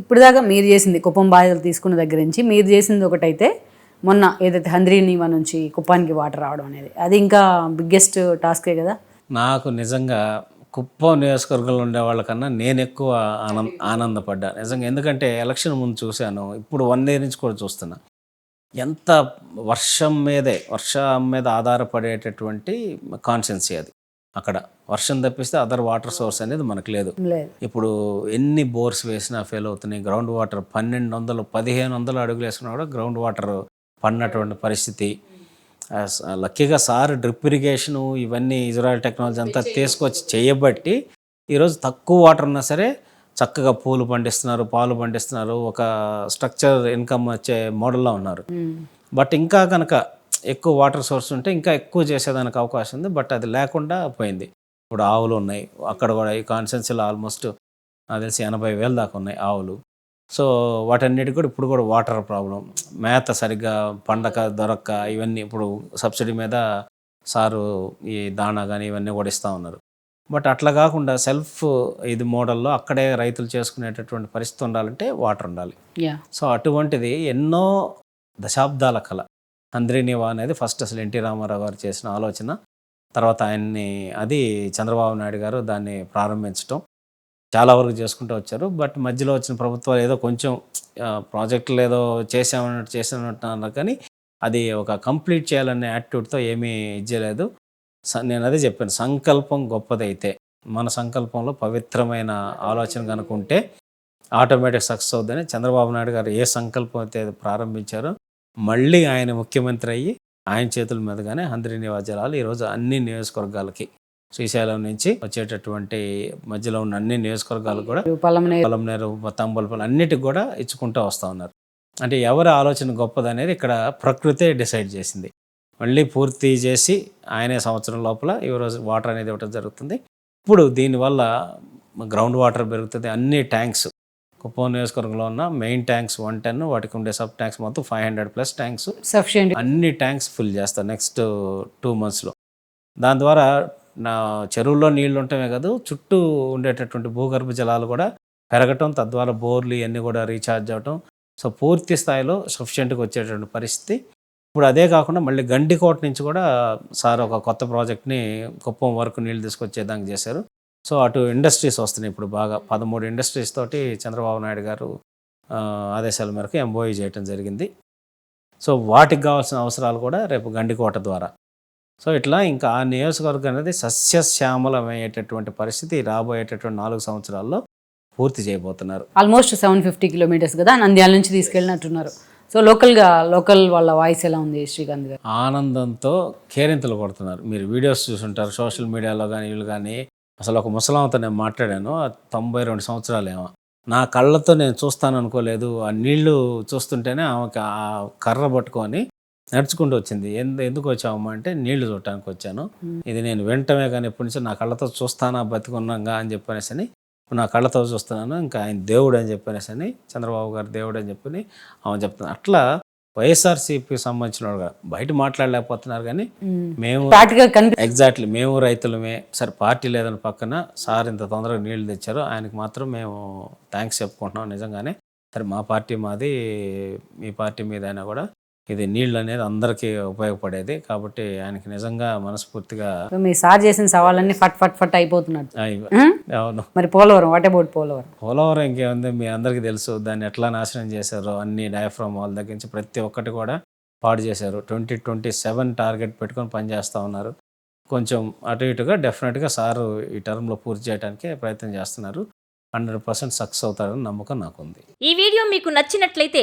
ఇప్పుడు దాకా మీరు చేసింది కుప్పం బాధ్యతలు తీసుకున్న దగ్గర నుంచి మీరు చేసింది ఒకటైతే మొన్న ఏదైతే హంద్రీనీవా నుంచి కుప్పానికి వాటర్ రావడం అనేది. అది ఇంకా బిగ్గెస్ట్ టాస్కే కదా? నాకు నిజంగా కుప్పం నియోజకవర్గంలో ఉండే వాళ్ళకన్నా నేను ఎక్కువ ఆనంద ఆనందపడ్డా. నిజంగా ఎందుకంటే ఎలక్షన్ ముందు చూశాను ఇప్పుడు వన్ ఇయర్ నుంచి కూడా చూస్తున్నా. ఎంత వర్షం మీదే వర్షం మీద ఆధారపడేటటువంటి కాన్సెన్సీ అది. అక్కడ వర్షం తప్పిస్తే అదర్ వాటర్ సోర్స్ అనేది మనకు లేదు. లేదు. ఇప్పుడు ఎన్ని బోర్స్ వేసినా ఫెయిల్ అవుతున్నాయి. గ్రౌండ్ వాటర్ పన్నెండు వందలు పదిహేను వందలు అడుగులు వేసుకున్నా కూడా గ్రౌండ్ వాటర్ పడినటువంటి పరిస్థితి. లక్కీగా సార్ డ్రిప్ ఇరిగేషను ఇవన్నీ ఇజ్రాయల్ టెక్నాలజీ అంతా తీసుకొచ్చి చేయబట్టి ఈరోజు తక్కువ వాటర్ ఉన్నా సరే చక్కగా పూలు పండిస్తున్నారు పాలు పండిస్తున్నారు. ఒక స్ట్రక్చర్ ఇన్కమ్ వచ్చే మోడల్లో ఉన్నారు. బట్ ఇంకా కనుక ఎక్కువ వాటర్ సోర్స్ ఉంటే ఇంకా ఎక్కువ చేసేదానికి అవకాశం ఉంది. బట్ అది లేకుండా పోయింది. ఇప్పుడు ఆవులు ఉన్నాయి. అక్కడ కూడా ఈ కాన్సెన్సీలో ఆల్మోస్ట్ నాకు తెలిసి ఎనభై వేలు దాకా ఉన్నాయి ఆవులు. సో వాటన్నిటికి కూడా ఇప్పుడు కూడా వాటర్ ప్రాబ్లం మేత సరిగ్గా పండక దొరక్క ఇవన్నీ ఇప్పుడు సబ్సిడీ మీద సారు ఈ దాణా కానీ ఇవన్నీ కూడా ఇస్తూ ఉన్నారు. బట్ అట్లా కాకుండా సెల్ఫ్ ఇది మోడల్లో అక్కడే రైతులు చేసుకునేటటువంటి పరిస్థితి ఉండాలంటే వాటర్ ఉండాలి. సో అటువంటిది ఎన్నో దశాబ్దాల కళ అంద్రినివా అనేది ఫస్ట్ అసలు ఎన్టీ రామారావు గారు చేసిన ఆలోచన. తర్వాత ఆయన్ని అది చంద్రబాబు నాయుడు గారు దాన్ని ప్రారంభించడం చాలా వరకు చేసుకుంటూ వచ్చారు. బట్ మధ్యలో వచ్చిన ప్రభుత్వాలు ఏదో కొంచెం ప్రాజెక్టులు ఏదో చేసామన్నట్టు చేసామన్నట్టు కానీ అది ఒక కంప్లీట్ చేయాలనే యాటిట్యూడ్తో ఏమీ ఇచ్చేయలేదు నేను అదే చెప్పాను సంకల్పం గొప్పదైతే మన సంకల్పంలో పవిత్రమైన ఆలోచన కనుకుంటే ఆటోమేటిక్ సక్సెస్ అవుతుందని చంద్రబాబు నాయుడు గారు ఏ సంకల్పం అయితే ప్రారంభించారో మళ్ళీ ఆయన ముఖ్యమంత్రి అయ్యి ఆయన చేతుల మీదుగానే నివాజ జలాలు ఈరోజు అన్ని నియోజకవర్గాలకి శ్రీశైలం నుంచి వచ్చేటటువంటి మధ్యలో ఉన్న అన్ని నియోజకవర్గాలు కూడా పొలంనేరు తంబలపల్లి అన్నిటికి కూడా ఇచ్చుకుంటూ వస్తూ ఉన్నారు. అంటే ఎవరి ఆలోచన గొప్పదనేది ఇక్కడ ప్రకృతే డిసైడ్ చేసింది. మళ్ళీ పూర్తి చేసి ఆయనే సంవత్సరం లోపల ఈరోజు వాటర్ అనేది ఇవ్వడం జరుగుతుంది. ఇప్పుడు దీనివల్ల గ్రౌండ్ వాటర్ పెరుగుతుంది అన్ని ట్యాంక్స్ కుప్పం నియోజకవర్గంలో ఉన్న మెయిన్ ట్యాంక్స్ వన్ టెన్ వాటికి ఉండే సబ్ ట్యాంక్స్ మొత్తం five hundred plus tanks. Sufficient అన్ని ట్యాంక్స్ ఫిల్ చేస్తారు నెక్స్ట్ టూ మంత్స్లో దాని ద్వారా నా చెరువుల్లో నీళ్ళు ఉండటమే కాదు చుట్టూ ఉండేటటువంటి భూగర్భ జలాలు కూడా పెరగటం తద్వారా బోర్లు ఇవన్నీ కూడా రీఛార్జ్ అవ్వటం సో పూర్తి స్థాయిలో సఫిషియెంట్గా వచ్చేటువంటి పరిస్థితి. ఇప్పుడు అదే కాకుండా మళ్ళీ గండికోట నుంచి కూడా సార్ ఒక కొత్త ప్రాజెక్ట్ని కుప్పం వరకు నీళ్ళు తీసుకొచ్చేదానికి చేశారు. సో అటు ఇండస్ట్రీస్ వస్తున్నాయి. ఇప్పుడు బాగా పదమూడు ఇండస్ట్రీస్ తోటి చంద్రబాబు నాయుడు గారు ఆదేశాల మేరకు ఎంఓఈ చేయటం జరిగింది. సో వాటికి కావాల్సిన అవసరాలు కూడా రేపు గండికోట ద్వారా. సో ఇట్లా ఇంకా ఆ నియోజకవర్గం అనేది సస్యశ్యామలమయ్యేటటువంటి పరిస్థితి రాబోయేటటువంటి నాలుగు సంవత్సరాల్లో పూర్తి చేయబోతున్నారు. ఆల్మోస్ట్ సెవెన్ ఫిఫ్టీ కిలోమీటర్స్ కదా నంద్యాల నుంచి తీసుకెళ్ళినట్టున్నారు. సో లోకల్గా లోకల్ వాళ్ళ వాయిస్ ఎలా ఉంది శ్రీకాంత్ గారు? ఆనందంతో కేరింతలు కొడుతున్నారు. మీరు వీడియోస్ చూసుంటారు. సోషల్ మీడియాలో కానీ వీళ్ళు కానీ అసలు ఒక ముసలాంతో నేను మాట్లాడాను తొంభై రెండు సంవత్సరాలేమో. నా కళ్ళతో నేను చూస్తాను అనుకోలేదు ఆ నీళ్ళు చూస్తుంటేనే ఆమెకి ఆ కర్ర పట్టుకొని నడుచుకుంటూ వచ్చింది. ఎందు ఎందుకు వచ్చావమ్మా అంటే నీళ్ళు చూడటానికి వచ్చాను. ఇది నేను వింటమే కానీ ఎప్పటి నుంచో నా కళ్ళతో చూస్తానా బతికున్నాగా అని చెప్పనేసి అని నా కళ్ళతో చూస్తున్నాను. ఇంకా ఆయన దేవుడు అని చెప్పనేసి అని చంద్రబాబు గారు దేవుడు అని చెప్పని ఆమె చెప్తున్నాను అట్లా వైఎస్ఆర్సీపీకి సంబంధించిన వాళ్ళు బయట మాట్లాడలేకపోతున్నారు కానీ మేము. ఎగ్జాక్ట్లీ మేము రైతులమే. సరే పార్టీ లేదని పక్కన సార్ ఇంత తొందరగా నీళ్ళు తెచ్చారు. ఆయనకి మాత్రం మేము థ్యాంక్స్ చెప్పుకుంటున్నాం నిజంగానే. సరే మా పార్టీ మాది మీ పార్టీ మీద అయినా కూడా ఇది నీళ్ళు అనేది అందరికీ ఉపయోగపడేది కాబట్టి ఆయనకి నిజంగా మనస్ఫూర్తిగా మీ సార్ చేసిన సవాళ్ళన్నీ ఫట్ ఫట్ ఫట్ ఉం? అవును. మరి పోలవరం వాట్ అబౌట్ పోలవరం. పోలవరం ఇంకేముంది? మీ అందరికీ తెలుసు దాన్ని ఎట్లా నాశనం చేశారో అన్ని డయాఫ్రామ్ వాళ్ళ దగ్గర నుంచి ప్రతి ఒక్కటి కూడా పాడు చేశారు. ట్వంటీ ట్వంటీ సెవెన్ టార్గెట్ పెట్టుకొని పనిచేస్తూ ఉన్నారు. కొంచెం అటు ఇటుగా డెఫినెట్గా సారు ఈ టర్మ్లో పూర్తి చేయడానికి ప్రయత్నం చేస్తున్నారు. హండ్రెడ్ పర్సెంట్ సక్సెస్ అవుతారని నమ్మకం నాకుంది. ఈ వీడియో మీకు నచ్చినట్లయితే